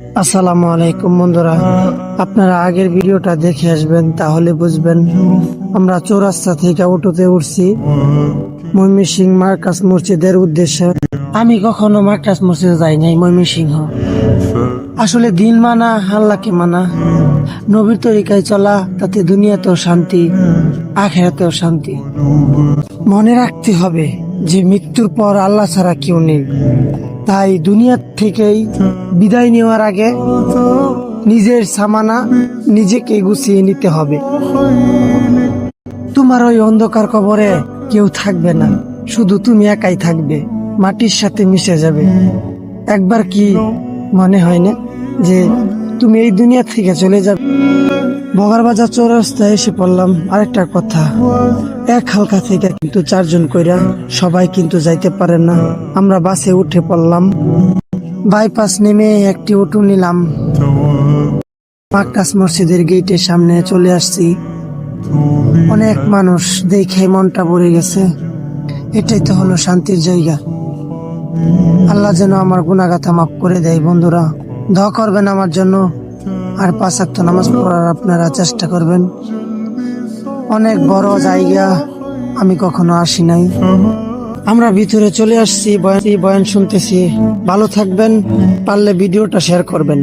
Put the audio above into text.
আসসালামু আলাইকুম বন্ধুরা। আপনারা আগের ভিডিওটা দেখে আসবেন, তাহলে বুঝবেন আমরা চৌরাস্তা থেকে অটোতে উঠছি। ময়মনসিং মার্কাস মসজিদের উদ্দেশ্যে। আমি কখনো মার্কাস মসজিদে যাই নাই, ময়মনসিংহ। আসলে দিন মানা, আল্লাহকে মানা। নবীর তরিকায় চলা, তাতে দুনিয়াতেও শান্তি, আখেরাতেও শান্তি। মনে রাখতে হবে যে মৃত্যুর পর আল্লাহ ছাড়া কেউ নেই। তাই দুনিয়ার থেকেই বিদায় নেওয়ার আগে নিজের সামানা নিজেকে গুছিয়ে নিতে হবে। তোমার ওই অন্ধকার কবরে কেউ থাকবে না, শুধু তুমি একাই থাকবে, মাটির সাথে মিশে যাবে। একবার কি মনে হয় না যে তুমি এই দুনিয়া থেকে চলে যাবে? বগার বাজার চৌরাস্তায় এসে পড়লাম। আরেকটা কথা, এক হালকা থেকে কিন্তু চারজন কইরা সবাই কিন্তু যাইতে পারে না। আমরা বাসে উঠে পড়লাম। বাইপাস নেমে একটি অটো নিলাম। মাক্কাস মসজিদের গেটের সামনে চলে আসছি। অনেক মানুষ দেখে মনটা ভরে গেছে। এটাই তো হলো শান্তির জায়গা। আল্লাহ যেন আমার গুণাগাথা মাফ করে দেয় বন্ধুরা। দোয়া করবেন আমার জন্য। আর পাঁচ ওয়াক্ত নামাজ পড়ার আপনারা চেষ্টা করবেন। অনেক বড় জায়গা, আমি কখনো আসি নাই। আমরা ভিতরে চলে আসছি বয়ান শুনতেছি। ভালো থাকবেন, পারলে ভিডিওটা শেয়ার করবেন।